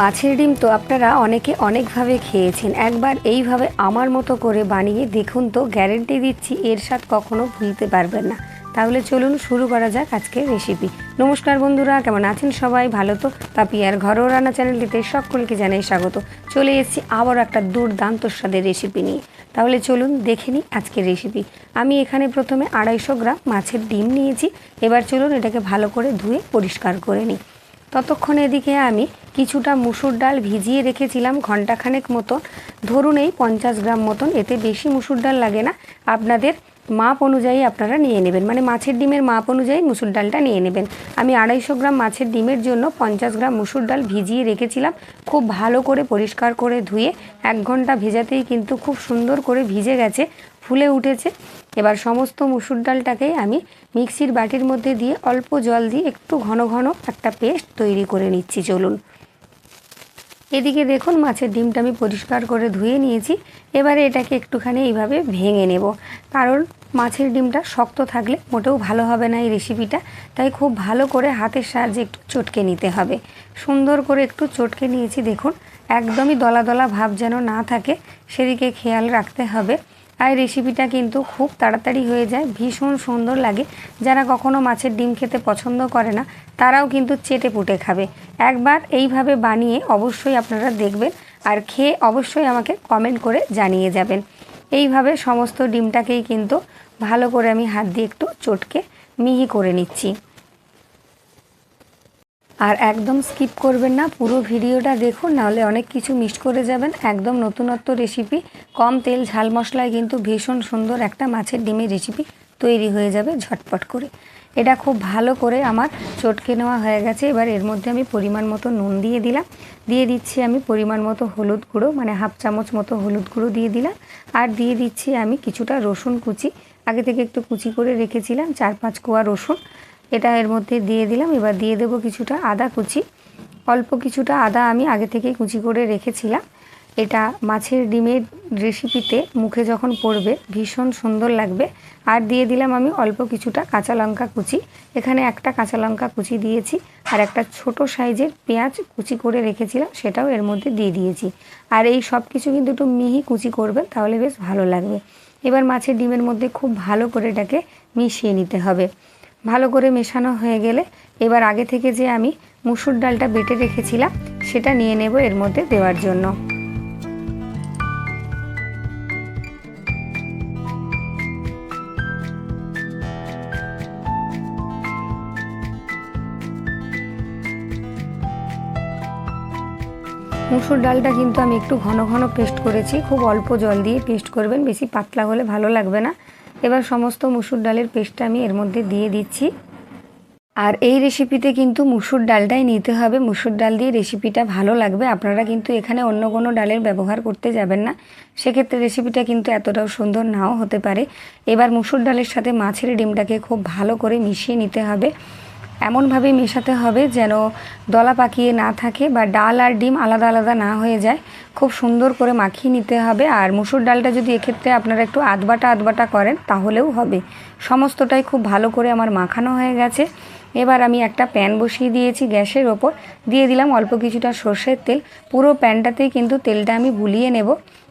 মাছের ডিম তো আপনারা অনেকে অনেকভাবে খেয়েছেন। একবার এইভাবে আমার মতো করে বানিয়ে দেখুন তো, গ্যারেন্টি দিচ্ছি এর স্বাদ কখনো ভুলতে পারবেন না। তাহলে চলুন শুরু করা যাক আজকের রেসিপি নমস্কার বন্ধুরা, কেমন আছেন সবাই? ভালো তো? পাপিয়ার ঘরোয়া রান্না চ্যানেলটিতে সকলকে জানাই স্বাগত। চলে এসেছি আবার একটা দুর্দান্ত স্বাদের রেসিপি নিয়ে। তাহলে চলুন দেখে নিই আজকের রেসিপি আমি এখানে প্রথমে আড়াইশো গ্রাম মাছের ডিম নিয়েছি। এবার চলুন এটাকে ভালো করে ধুয়ে পরিষ্কার করে নিই। ততক্ষণ এদিকে আমি কিছুটা মুসুর ডাল ভিজিয়ে রেখেছিলাম ঘন্টাখানেক মতন। ধরুন এই পঞ্চাশ গ্রাম মতন, এতে বেশি মুসুর ডাল লাগে না। আপনাদের মাপ অনুযায়ী আপনারা নিয়ে নেবেন। মানে মাছের ডিমের মাপ অনুযায়ী মুসুর ডালটা নিয়ে নেবেন। আমি আড়াইশো গ্রাম মাছের ডিমের জন্য পঞ্চাশ গ্রাম মুসুর ডাল ভিজিয়ে রেখেছিলাম। খুব ভালো করে পরিষ্কার করে ধুয়ে এক ঘণ্টা ভেজাতেই কিন্তু খুব সুন্দর করে ভিজে গেছে, ফুলে উঠেছে। এবার সমস্ত মুসুর ডালটাকে আমি মিক্সির বাটির মধ্যে দিয়ে অল্প জল দিয়ে একটু ঘন ঘন একটা পেস্ট তৈরি করে নিচ্ছি, চলুন। এদিকে দেখুন, মাছের ডিমটা আমি পরিষ্কার করে ধুয়ে নিয়েছি। এবারে এটাকে একটুখানি এইভাবে ভেঙে নেব। কারণ মাছের ডিমটা শক্ত থাকলে মোটেও ভালো হবে না এই রেসিপিটা। তাই খুব ভালো করে হাতের সাহায্যে একটু চটকে নিতে হবে। সুন্দর করে একটু চটকে নিয়েছি, দেখুন। একদমই দলা দলা ভাব যেন না থাকে, সেদিকে খেয়াল রাখতে হবে। আর রেসিপিটা কিন্তু খুব তাড়াতাড়ি হয়ে যায়, ভীষণ সুন্দর লাগে। যারা কখনো মাছের ডিম খেতে পছন্দ করে না, তারাও কিন্তু চেটে পুটে খাবে। একবার এইভাবে বানিয়ে অবশ্যই আপনারা দেখবেন আর খেয়ে অবশ্যই আমাকে কমেন্ট করে জানিয়ে যাবেন। এইভাবে সমস্ত ডিমটাকেই কিন্তু ভালো করে আমি হাত দিয়ে একটু চটকে মিহি করে নিচ্ছি। আর একদম স্কিপ করবেন না, পুরো ভিডিওটা দেখুন, নাহলে অনেক কিছু মিস করে যাবেন। একদম নতুনত্ব রেসিপি কম তেল, ঝাল মশলায় কিন্তু ভীষণ সুন্দর একটা মাছের ডিমের রেসিপি তৈরি হয়ে যাবে ঝটপট করে। এটা খুব ভালো করে আমার চটকে নেওয়া হয়ে গেছে, এবার এর মধ্যে আমি পরিমাণ মতো নুন দিয়ে দিলাম। দিয়ে দিচ্ছি আমি পরিমাণ মতো হলুদ গুঁড়ো মানে হাফ চামচ মতো হলুদ গুঁড়ো দিয়ে দিলাম। আর দিয়ে দিচ্ছি আমি কিছুটা রসুন কুচি। আগে থেকে একটু কুচি করে রেখেছিলাম, চার পাঁচ কোয়া রসুন। এটা এর মধ্যে দিয়ে দিলাম। এবার দিয়ে দেবো কিছুটা আদা কুচি। অল্প কিছুটা আদা আমি আগে থেকে কুচি করে রেখেছিলাম। এটা মাছের ডিমের রেসিপিতে মুখে যখন পড়বে, ভীষণ সুন্দর লাগবে। আর দিয়ে দিলাম আমি অল্প কিছুটা কাঁচা লঙ্কা কুচি। এখানে একটা কাঁচা লঙ্কা কুচি দিয়েছি আর একটা ছোট সাইজের পেঁয়াজ কুচি করে রেখেছিলাম, সেটাও এর মধ্যে দিয়ে দিয়েছি। আর এই সব কিছু কিন্তু একটু মিহি কুচি করবেন, তাহলে বেশ ভালো লাগবে। এবার মাছের ডিমের মধ্যে খুব ভালো করে এটাকে মিশিয়ে নিতে হবে। ভালো করে মেশানো হয়ে গেলে এবার আগে থেকে যে আমি মুসুর ডালটা বেটে রেখেছিলাম, সেটা নিয়ে নেব এর মধ্যে দেওয়ার জন্য। মুসুর ডালটা কিন্তু আমি একটু ঘন ঘন পেস্ট করেছি। খুব অল্প জল দিয়ে পেস্ট করবেন, বেশি পাতলা হলে ভালো লাগবে না। এবার সমস্ত মুসুর ডালের পেস্টটা আমি এর মধ্যে দিয়ে দিচ্ছি। আর এই রেসিপিতে কিন্তু মুসুর ডালটাই নিতে হবে। মুসুর ডাল দিয়ে রেসিপিটা ভালো লাগবে। আপনারা কিন্তু এখানে অন্য কোনো ডালের ব্যবহার করতে যাবেন না। সেক্ষেত্রে রেসিপিটা কিন্তু এতটাও সুন্দর নাও হতে পারে। এবার মুসুর ডালের সাথে মাছের ডিমটাকে খুব ভালো করে মিশিয়ে নিতে হবে। এমনভাবে মেশাতে হবে যেন দলা পাকিয়ে না থাকে বা ডাল আর ডিম আলাদা আলাদা না হয়ে যায়। খুব সুন্দর করে মাখিয়ে নিতে হবে আর মুসুর ডালটা যদি এক্ষেত্রে আপনারা একটু আধবাটা আধবাটা করেন তাহলেও হবে। সমস্তটাই খুব ভালো করে আমার মাখানো হয়ে গেছে। এবার আমি একটা প্যান বসিয়ে দিয়েছি গ্যাসের ওপর। দিয়ে দিলাম অল্প কিছুটা সর্ষের তেল। পুরো প্যানটাতেই কিন্তু তেলটা আমি বুলিয়ে নেব।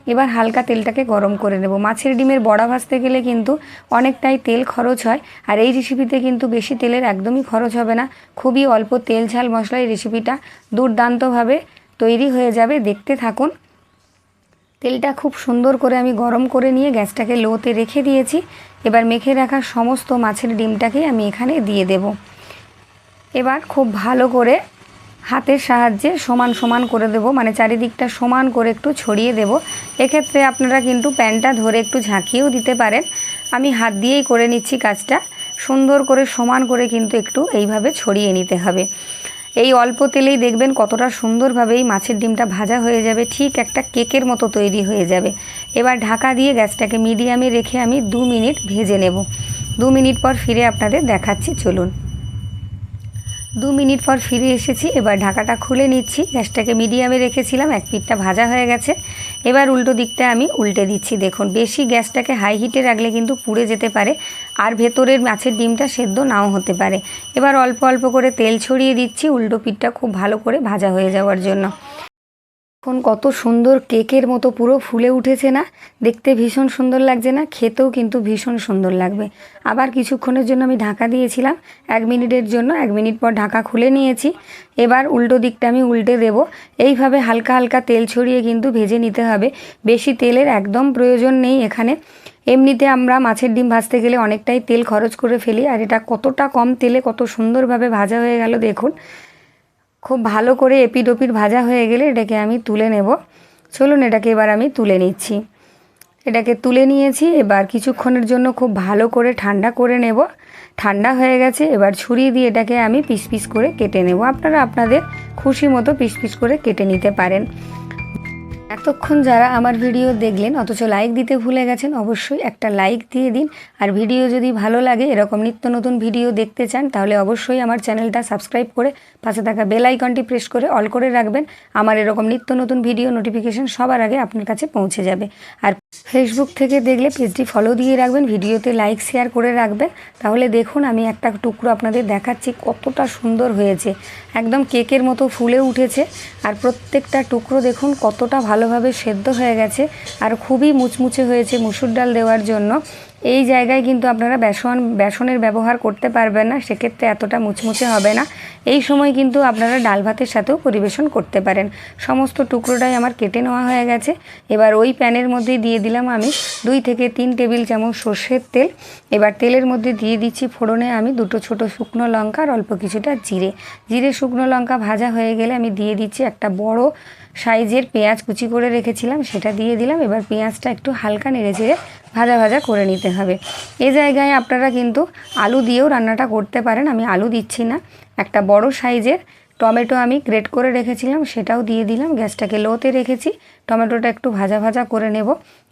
এবার হালকা তেলটাকে গরম করে নেব। মাছের ডিমের বড়া ভাজতে গেলে কিন্তু অনেকটাই তেল খরচ হয়। আর এই রেসিপিতে কিন্তু বেশি তেলের একদমই খরচ হবে না। খুবই অল্প তেল, ঝাল মশলা এই রেসিপিটা দুর্দান্তভাবে তৈরি হয়ে যাবে। দেখতে থাকুন। তেলটা খুব সুন্দর করে আমি গরম করে নিয়ে গ্যাসটাকে লোতে রেখে দিয়েছি। এবার মেখে রাখা সমস্ত মাছের ডিমটাকে আমি এখানে দিয়ে দেব। এবার খুব ভালো করে হাতের সাহায্যে সমান সমান করে দেব মানে চারিদিকটা সমান করে একটু ছড়িয়ে দেব। এক্ষেত্রে আপনারা কিন্তু প্যানটা ধরে একটু ঝাঁকিয়েও দিতে পারেন। আমি হাত দিয়েই করে নিচ্ছি কাজটা। সুন্দর করে সমান করে কিন্তু একটু এইভাবে ছড়িয়ে নিতে হবে। এই অল্প তেলেই দেখবেন কতটা সুন্দরভাবে এই মাছের ডিমটা ভাজা হয়ে যাবে, ঠিক একটা কেকের মতো তৈরি হয়ে যাবে। এবার ঢাকা দিয়ে গ্যাসটাকে মিডিয়ামে রেখে আমি দু মিনিট ভেজে নেব। দু মিনিট পর ফিরে আপনাদের দেখাচ্ছি, চলুন। দু মিনিট পর ফিরে এসেছি, এবার ঢাকাটা খুলে নিচ্ছি। গ্যাসটাকে মিডিয়ামে রেখেছিলাম, এক পিঠটা ভাজা হয়ে গেছে। এবার উল্টো দিকটা আমি উল্টে দিচ্ছি। দেখুন, বেশি গ্যাসটাকে হাই হিটে রাখলে কিন্তু পুড়ে যেতে পারে, আর ভেতরের মাছের ডিমটা সেদ্ধ নাও হতে পারে। এবার অল্প অল্প করে তেল ছড়িয়ে দিচ্ছি, উল্টো পিঠটা খুব ভালো করে ভাজা হয়ে যাওয়ার জন্য। এখন কত সুন্দর কেকের মতো পুরো ফুলে উঠেছে না? দেখতে ভীষণ সুন্দর লাগছে না? খেতেও কিন্তু ভীষণ সুন্দর লাগবে। আবার কিছুক্ষণের জন্য আমি ঢাকা দিয়েছিলাম। এক মিনিটের জন্য, এক মিনিট পর ঢাকা খুলে নিয়েছি। এবার উল্টো দিকটা আমি উল্টে দেব। এইভাবে হালকা হালকা তেল ছড়িয়ে কিন্তু ভেজে নিতে হবে। বেশি তেলের একদম প্রয়োজন নেই এখানে। এমনিতে আমরা মাছের ডিম ভাজতে গেলে অনেকটাই তেল খরচ করে ফেলি। আর এটা কতটা কম তেলে কত সুন্দরভাবে ভাজা হয়ে গেল দেখুন। খুব ভালো করে এপিড ওপিড ভাজা হয়ে গেলে এটাকে আমি তুলে নেব। চলুন এটাকে এবার আমি তুলে নিচ্ছি। এটাকে তুলে নিয়েছি, এবার কিছুক্ষণের জন্য খুব ভালো করে ঠান্ডা করে নেব। ঠান্ডা হয়ে গেছে, এবার ছুরি দিয়ে এটাকে আমি পিস পিস করে কেটে নেব। আপনারা আপনাদের খুশি মতো পিস পিস করে কেটে নিতে পারেন। এতক্ষণ যারা আমার ভিডিও দেখলেন, অথচ লাইক দিতে ভুলে গেছেন, অবশ্যই একটা লাইক দিয়ে দিন। আর ভিডিও যদি ভালো লাগে, এরকম নিত্য নতুন ভিডিও দেখতে চান, তাহলে অবশ্যই আমার চ্যানেলটা সাবস্ক্রাইব করে পাশে থাকা বেল আইকনটি প্রেস করে অল করে রাখবেন। আমার এরকম নিত্য নতুন ভিডিও নোটিফিকেশন সবার আগে আপনার কাছে পৌঁছে যাবে। আর ফেসবুক থেকে দেখলে পেজটি ফলো দিয়ে রাখবেন, ভিডিওতে লাইক শেয়ার করে রাখবেন। তাহলে দেখুন আমি একটা টুকরো আপনাদের দেখাচ্ছি কতটা সুন্দর হয়েছে। একদম কেকের মতো ফুলে উঠেছে আর প্রত্যেকটা টুকরো দেখুন কতটা ভালোভাবে সেদ্ধ হয়ে গেছে আর খুবই মুচমুচে হয়েছে মুসুর ডাল দেওয়ার জন্য। এই জায়গায় কিন্তু আপনারা বেসন, বেসনের ব্যবহার করতে পারবেন না, সেক্ষেত্রে এতটা মুচমুচে হবে না। এই সময় কিন্তু আপনারা ডাল ভাতের সাথেও পরিবেশন করতে পারেন। সমস্ত টুকরোটাই আমার কেটে নেওয়া হয়ে গেছে। এবার ওই প্যানের মধ্যেই দিয়ে দিলাম আমি দুই থেকে তিন টেবিল চামচ সর্ষের তেল। এবার তেলের মধ্যে দিয়ে দিচ্ছি ফোড়নে আমি দুটো ছোট শুকনো লঙ্কা আর অল্প কিছুটা জিরে। জিরে, শুকনো লঙ্কা ভাজা হয়ে গেলে আমি দিয়ে দিচ্ছি একটা বড় সাইজের পেঁয়াজ কুচি করে রেখেছিলাম, সেটা দিয়ে দিলাম। এবার পেঁয়াজটা একটু হালকা নেড়ে চেড়ে ভাজা ভাজা করে নিতে হবে। এ জায়গায় আপনারা কিন্তু আলু দিয়েও রান্নাটা করতে পারেন, আমি আলু দিচ্ছি না। একটা বড় সাইজের টমেটো আমি গ্রেট করে রেখেছিলাম, সেটাও দিয়ে দিলাম, গ্যাসটাকে লোতে রেখেছি। টমেটোটা একটু ভাজা ভাজা করে নেব।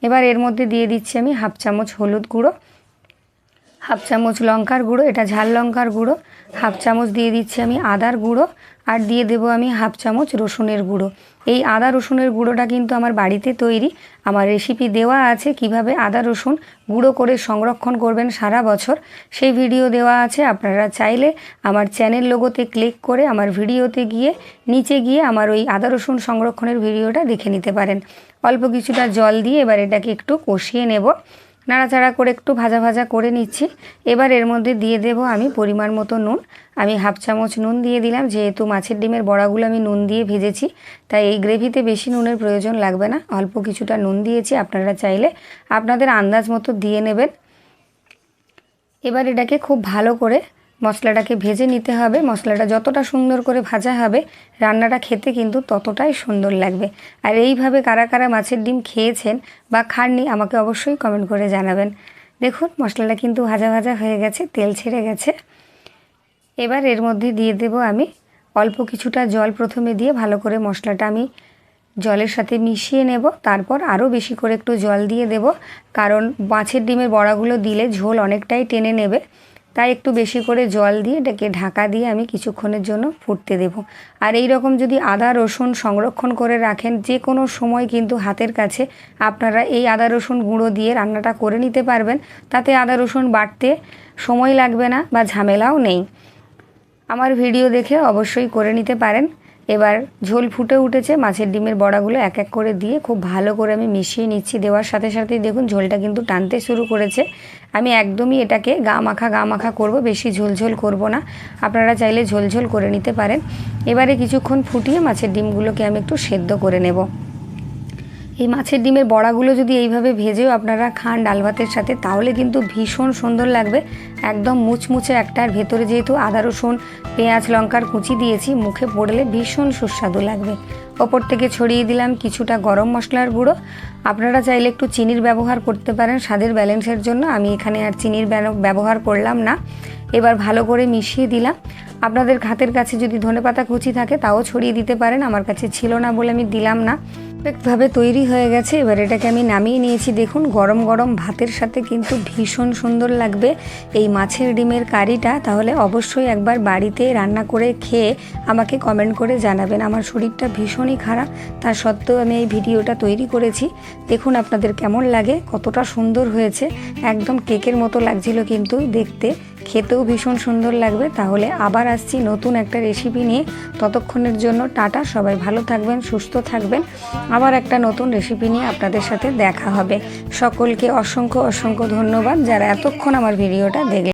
এবার এর মধ্যে দিয়ে দিচ্ছি আমি হাফ চামচ হলুদ গুঁড়ো, হাফ চামচ লঙ্কার গুঁড়ো, এটা ঝাল লঙ্কার গুঁড়ো, হাফ চামচ দিয়ে দিচ্ছি আমি আদার গুঁড়ো, আর দিয়ে দেবো আমি হাফ চামচ রসুনের গুঁড়ো। এই আদা রসুনের গুঁড়োটা কিন্তু আমার বাড়িতে তৈরি। আমার রেসিপি দেওয়া আছে কীভাবে আদা রসুন গুঁড়ো করে সংরক্ষণ করবেন সারা বছর। সেই ভিডিও দেওয়া আছে, আপনারা চাইলে আমার চ্যানেল লোগোতে ক্লিক করে আমার ভিডিওতে গিয়ে, নিচে গিয়ে আমার ওই আদা রসুন সংরক্ষণের ভিডিওটা দেখে নিতে পারেন। অল্প কিছুটা জল দিয়ে এবার এটাকে একটু কষিয়ে নেব। নাড়াচাড়া করে একটু ভাজা ভাজা করে নিচ্ছি। এবার এর মধ্যে দিয়ে দেব আমি পরিমাণ মতো নুন। আমি হাফ চামচ নুন দিয়ে দিলাম, যেহেতু মাছের ডিমের বড়াগুলো আমি নুন দিয়ে ভেজেছি, তাই এই গ্রেভিতে বেশি নুনের প্রয়োজন লাগবে না। অল্প কিছুটা নুন দিয়েছি, আপনারা চাইলে আপনাদের আন্দাজ মতো দিয়ে নেবেন। এবার এটাকে খুব ভালো করে মশলাটাকে ভেজে নিতে হবে। মশলাটা যতটা সুন্দর করে ভাজা হবে, রান্নাটা খেতে কিন্তু ততটাই সুন্দর লাগবে। আর এইভাবে কারা কারা মাছের ডিম খেয়েছেন বা খাননি, আমাকে অবশ্যই কমেন্ট করে জানাবেন। দেখুন, মশলাটা কিন্তু ভাজা ভাজা হয়ে গেছে, তেল ছেড়ে গেছে। এবার এর মধ্যে দিয়ে দেব আমি অল্প কিছুটা জল প্রথমে দিয়ে ভালো করে মশলাটা আমি জলের সাথে মিশিয়ে নেব। তারপর আরও বেশি করে একটু জল দিয়ে দেব। কারণ মাছের ডিমের বড়াগুলো দিলে ঝোল অনেকটাই টেনে নেবে। তাই একটু বেশি করে জল দিয়ে এটাকে ঢাকা দিয়ে আমি কিছুক্ষণের জন্য ফুটতে দেব। আর এই রকম যদি আদা, রসুন সংরক্ষণ করে রাখেন, যে কোনো সময় কিন্তু হাতের কাছে আপনারা এই আদা, রসুন গুঁড়ো দিয়ে রান্নাটা করে নিতে পারবেন। তাতে আদা, রসুন বাড়তে সময় লাগবে না বা ঝামেলাও নেই। আমার ভিডিও দেখে অবশ্যই করে নিতে পারেন। এবার ঝোল ফুটে উঠেছে, মাছের ডিমের বড়াগুলো এক এক করে দিয়ে খুব ভালো করে আমি মিশিয়ে নিচ্ছি, দেওয়ার সাথে সাথেই দেখুন ঝোলটা কিন্তু টানতে শুরু করেছে। আমি একদমই এটাকে গা মাখা গা মাখা করব, বেশি ঝোলঝোল করব না। আপনারা চাইলে ঝোলঝোল করে নিতে পারেন। এবারে কিছুক্ষণ ফুটিয়ে মাছের ডিমগুলোকে আমি একটু সেদ্ধ করে নেব। এই মাছের ডিমের বড়াগুলো যদি এইভাবে ভেজেও আপনারা খান ডাল ভাতের সাথে, তাহলে কিন্তু ভীষণ সুন্দর লাগবে। একদম মুচমুচে একটার ভেতরে যেহেতু আদা, রসুন, পেঁয়াজ, লঙ্কার কুচি দিয়েছি, মুখে পড়লে ভীষণ সুস্বাদু লাগবে। ওপর থেকে ছড়িয়ে দিলাম কিছুটা গরম মশলার গুঁড়ো। আপনারা চাইলে একটু চিনির ব্যবহার করতে পারেন, স্বাদের ব্যালেন্সের জন্য। আমি এখানে আর চিনির ব্যবহার করলাম না। এবার ভালো করে মিশিয়ে দিলাম। আপনাদের হাতের কাছে যদি ধনেপাতা কুচি থাকে, তাও ছড়িয়ে দিতে পারেন। আমার কাছে ছিল না বলে আমি দিলাম না। ভাবে তৈরি হয়ে গেছে। এবার এটাকে আমি নামিয়ে নিয়েছি। দেখুন, গরম গরম ভাতের সাথে কিন্তু ভীষণ সুন্দর লাগবে এই মাছের ডিমের কারিটা। তাহলে অবশ্যই একবার বাড়িতে রান্না করে খেয়ে আমাকে কমেন্ট করে জানাবেন। আমার শরীরটা ভীষণই খারাপ তা সত্ত্বেও আমি এই ভিডিওটা তৈরি করেছি। দেখুন আপনাদের কেমন লাগে, কতটা সুন্দর হয়েছে। একদম কেকের মতো লাগছিল কিন্তু দেখতে। খেতেও ভীষণ সুন্দর লাগবে। তাহলে আবার আসছি নতুন একটা রেসিপি নিয়ে। ততক্ষণের জন্য টাটা, সবাই ভালো থাকবেন, সুস্থ থাকবেন। আবার একটা নতুন রেসিপি নিয়ে আপনাদের সাথে দেখা হবে। সকলকে অসংখ্য অসংখ্য ধন্যবাদ যারা এতক্ষণ আমার ভিডিওটা দেখলেন